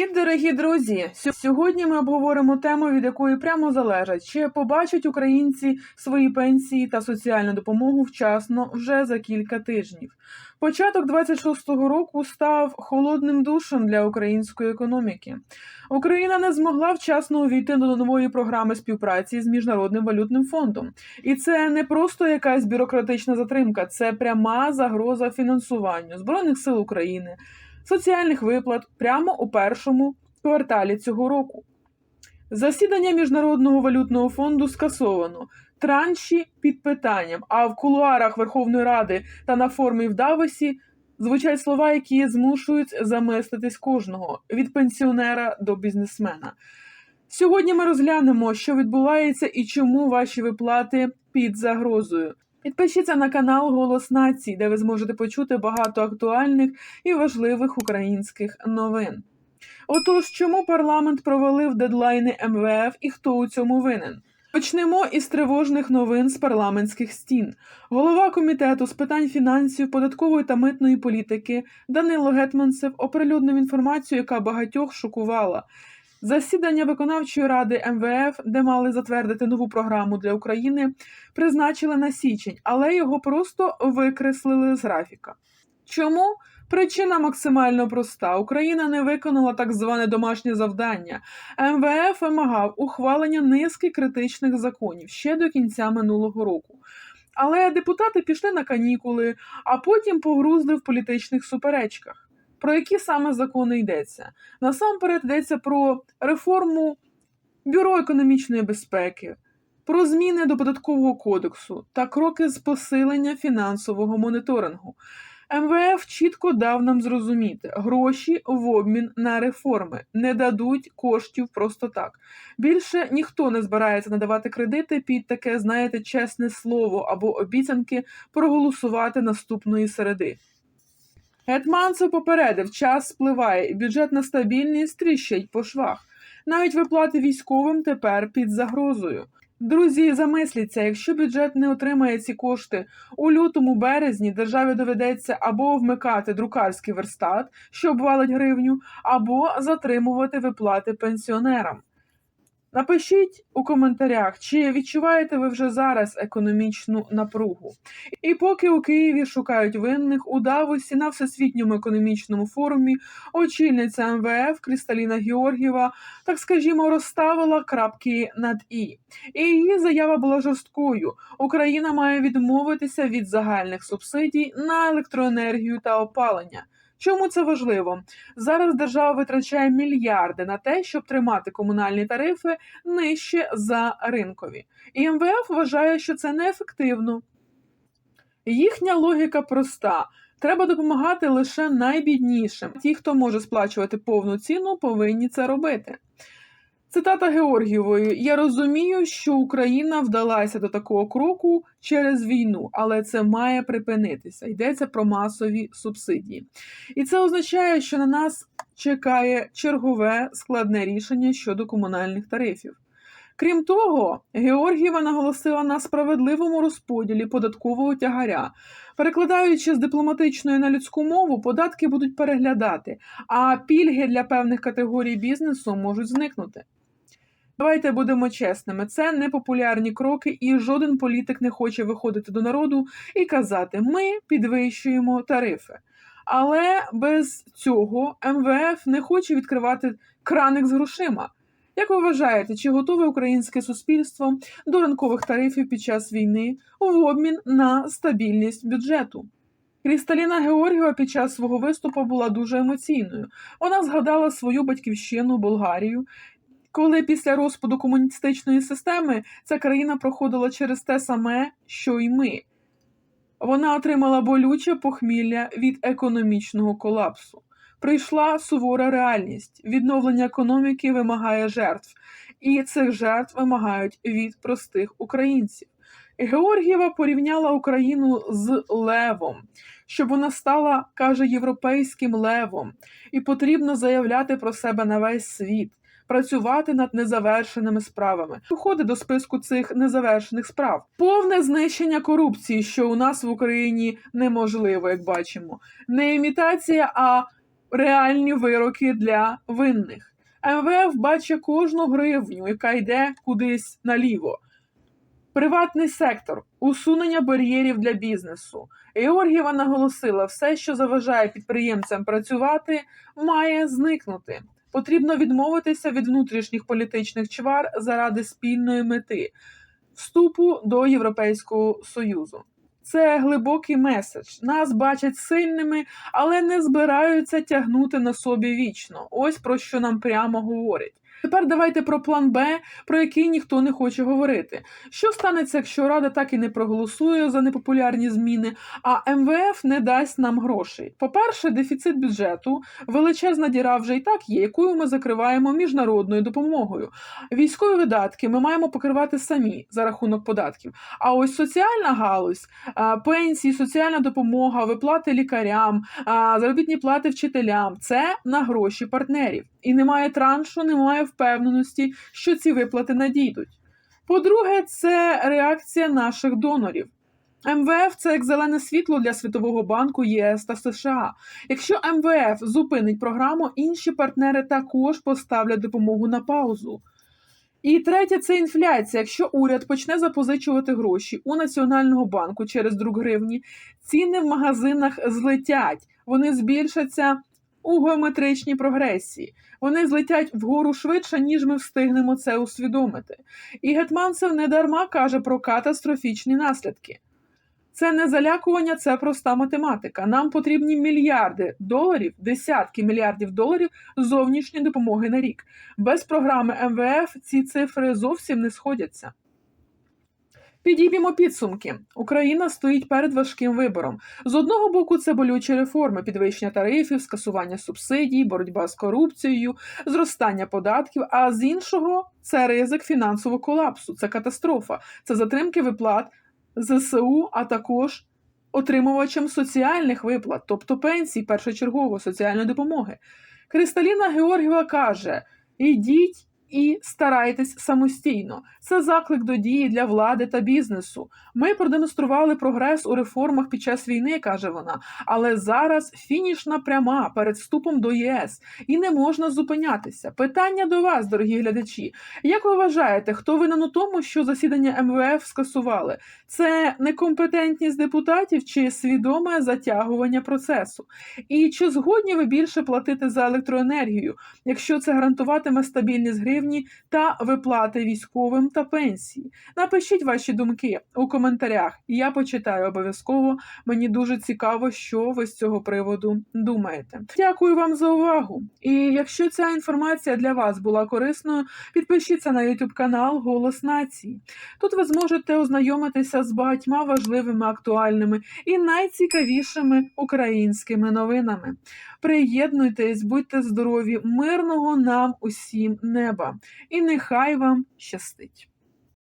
Привіт, дорогі друзі! Сьогодні ми обговоримо тему, від якої прямо залежить, чи побачать українці свої пенсії та соціальну допомогу вчасно вже за кілька тижнів. Початок 26-го року став холодним душем для української економіки. Україна не змогла вчасно увійти до нової програми співпраці з міжнародним валютним фондом. І це не просто якась бюрократична затримка, це пряма загроза фінансуванню збройних сил України, соціальних виплат прямо у першому кварталі цього року. Засідання Міжнародного валютного фонду скасовано. Транші під питанням. А в кулуарах Верховної Ради та на формі в Давосі звучать слова, які змушують замислитись кожного від пенсіонера до бізнесмена. Сьогодні ми розглянемо, що відбувається і чому ваші виплати під загрозою. Підпишіться на канал Голос Нації, де ви зможете почути багато актуальних і важливих українських новин. Отож, чому парламент провалив дедлайни МВФ і хто у цьому винен? Почнемо із тривожних новин з парламентських стін. Голова комітету з питань фінансів, податкової та митної політики Данило Гетманцев оприлюднив інформацію, яка багатьох шокувала. Засідання виконавчої ради МВФ, де мали затвердити нову програму для України, призначили на січень, але його просто викреслили з графіка. Чому? Причина максимально проста: Україна не виконала так зване домашнє завдання. МВФ вимагав ухвалення низки критичних законів ще до кінця минулого року. Але депутати пішли на канікули, а потім погрузли в політичних суперечках. Про які саме закони йдеться? Насамперед йдеться про реформу Бюро економічної безпеки, про зміни до податкового кодексу та кроки з посилення фінансового моніторингу. МВФ чітко дав нам зрозуміти, гроші в обмін на реформи не дадуть коштів просто так. Більше ніхто не збирається надавати кредити під таке, знаєте, чесне слово або обіцянки проголосувати наступної середи. Гетманцев попередив, час спливає, і бюджетна стабільність тріщить по швах. Навіть виплати військовим тепер під загрозою. Друзі, замисліться, якщо бюджет не отримає ці кошти у лютому березні, державі доведеться або вмикати друкарський верстат, що обвалить гривню, або затримувати виплати пенсіонерам. Напишіть у коментарях, чи відчуваєте ви вже зараз економічну напругу. І поки у Києві шукають винних, у Давосі на всесвітньому економічному форумі очільниця МВФ Крісталіна Георгієва, так скажімо, розставила крапки над і. І її заява була жорсткою. Україна має відмовитися від загальних субсидій на електроенергію та опалення. Чому це важливо? Зараз держава витрачає мільярди на те, щоб тримати комунальні тарифи нижче за ринкові. І МВФ вважає, що це неефективно. Їхня логіка проста. Треба допомагати лише найбіднішим. Ті, хто може сплачувати повну ціну, повинні це робити. Цитата Георгієвої: Я розумію, що Україна вдалася до такого кроку через війну, але це має припинитися. Йдеться про масові субсидії. І це означає, що на нас чекає чергове складне рішення щодо комунальних тарифів. Крім того, Георгієва наголосила на справедливому розподілі податкового тягаря. Перекладаючи з дипломатичної на людську мову, податки будуть переглядати, а пільги для певних категорій бізнесу можуть зникнути. Давайте будемо чесними, це непопулярні кроки, і жоден політик не хоче виходити до народу і казати: ми підвищуємо тарифи. Але без цього МВФ не хоче відкривати краник з грошима. Як ви вважаєте, чи готове українське суспільство до ринкових тарифів під час війни в обмін на стабільність бюджету? Крісталіна Георгієва під час свого виступу була дуже емоційною. Вона згадала свою батьківщину Болгарію, коли після розпаду комуністичної системи ця країна проходила через те саме, що й ми. Вона отримала болюче похмілля від економічного колапсу. Прийшла сувора реальність. Відновлення економіки вимагає жертв, і цих жертв вимагають від простих українців. Георгієва порівняла Україну з левом, щоб вона стала, каже, європейським левом, і потрібно заявляти про себе на весь світ, працювати над незавершеними справами. Входить до списку цих незавершених справ. Повне знищення корупції, що у нас в Україні неможливо, як бачимо. Не імітація, а реальні вироки для винних. МВФ бачить кожну гривню, яка йде кудись наліво. Приватний сектор, усунення бар'єрів для бізнесу. Георгієва наголосила, все, що заважає підприємцям працювати, має зникнути. Потрібно відмовитися від внутрішніх політичних чвар заради спільної мети вступу до Європейського Союзу. Це глибокий меседж. Нас бачать сильними, але не збираються тягнути на собі вічно. Ось про що нам прямо говорять. Тепер давайте про план Б, про який ніхто не хоче говорити. Що станеться, якщо Рада так і не проголосує за непопулярні зміни, а МВФ не дасть нам грошей? По-перше, дефіцит бюджету, величезна діра вже і так є, якою ми закриваємо міжнародною допомогою. Військові видатки ми маємо покривати самі за рахунок податків. А ось соціальна галузь, пенсії, соціальна допомога, виплати лікарям, заробітні плати вчителям це на гроші партнерів. І немає траншу, немає впевненості, що ці виплати надійдуть. По-друге, це реакція наших донорів. МВФ це як зелене світло для Світового банку ЄС та США. Якщо МВФ зупинить програму, інші партнери також поставлять допомогу на паузу. І третє це інфляція. Якщо уряд почне запозичувати гроші у Національного банку через друк гривні, ціни в магазинах злетять, вони збільшаться у геометричній прогресії. Вони злетять вгору швидше, ніж ми встигнемо це усвідомити. І Гетманцев не дарма каже про катастрофічні наслідки. Це не залякування, це проста математика. Нам потрібні мільярди доларів, десятки мільярдів доларів зовнішньої допомоги на рік. Без програми МВФ ці цифри зовсім не сходяться. Підіб'ємо підсумки. Україна стоїть перед важким вибором. З одного боку, це болючі реформи, підвищення тарифів, скасування субсидій, боротьба з корупцією, зростання податків. А з іншого це ризик фінансового колапсу, це катастрофа, це затримки виплат ЗСУ, а також отримувачам соціальних виплат, тобто пенсій, першочергово соціальної допомоги. Кристаліна Георгієва каже: йдіть і старайтесь самостійно. Це заклик до дії для влади та бізнесу. Ми продемонстрували прогрес у реформах під час війни, каже вона. Але зараз фінішна пряма перед вступом до ЄС і не можна зупинятися. Питання до вас, дорогі глядачі. Як ви вважаєте, хто винен у тому, що засідання МВФ скасували? Це некомпетентність депутатів чи свідоме затягування процесу? І чи згодні ви більше платити за електроенергію, якщо це гарантуватиме стабільність гривні та виплати військовим та пенсії? Напишіть ваші думки у коментарях, і я почитаю обов'язково. Мені дуже цікаво, що ви з цього приводу думаєте. Дякую вам за увагу. І якщо ця інформація для вас була корисною, підпишіться на YouTube канал Голос Нації. Тут ви зможете ознайомитися з багатьма важливими, актуальними і найцікавішими українськими новинами. Приєднуйтесь, будьте здорові, мирного нам усім неба, і нехай вам щастить!